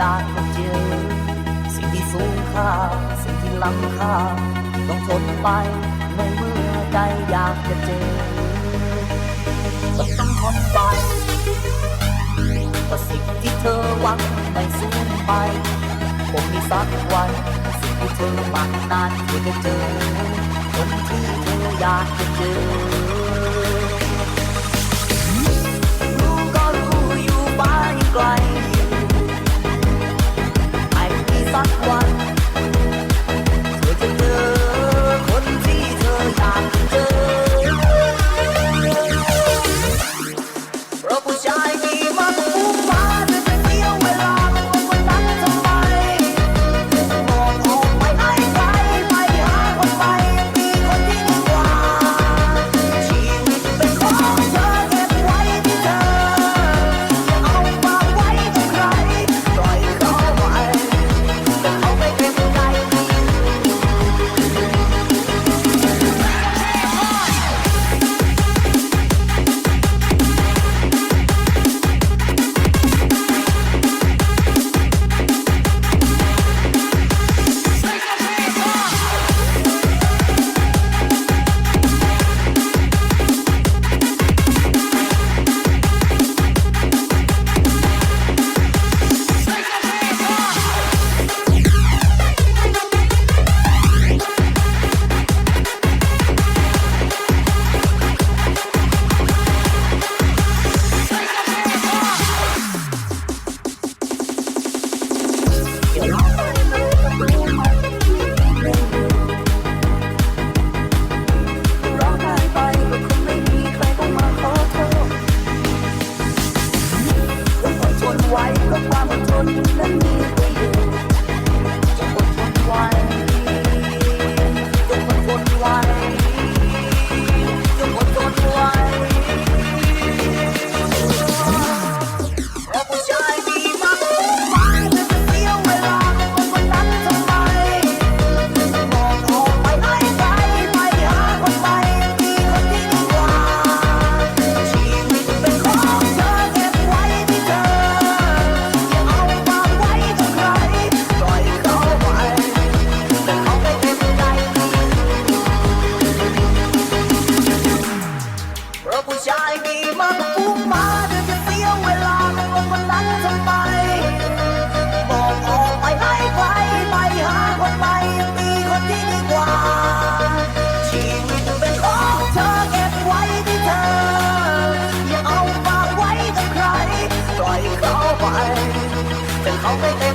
อยากจะเจอ สิ่งที่สูงค่า สิ่งที่ล้ำค่า ต้องทนไปในเมื่อใจอยากจะเจอก็ต้องทนไปก็สิ่งที่เธอหวังไม่สูญไปคงมีสักวันสิ่งที่เธอหวังนานเธอจะเจอคนที่เธออยากจะเจอ ผู้ชายมีมากฟุ้งมาเดี๋ยวจะเสียเวลาในวันวันนั้นทำไปบอกออกไปให้ไกลไปหาคนใหม่มีคนที่ดีกว่า ชีวิตเป็นของเธอเก็บไว้ที่เธอ อย่าเอาฝาไว้กับใคร ปล่อยเขาไปจนเขาไม่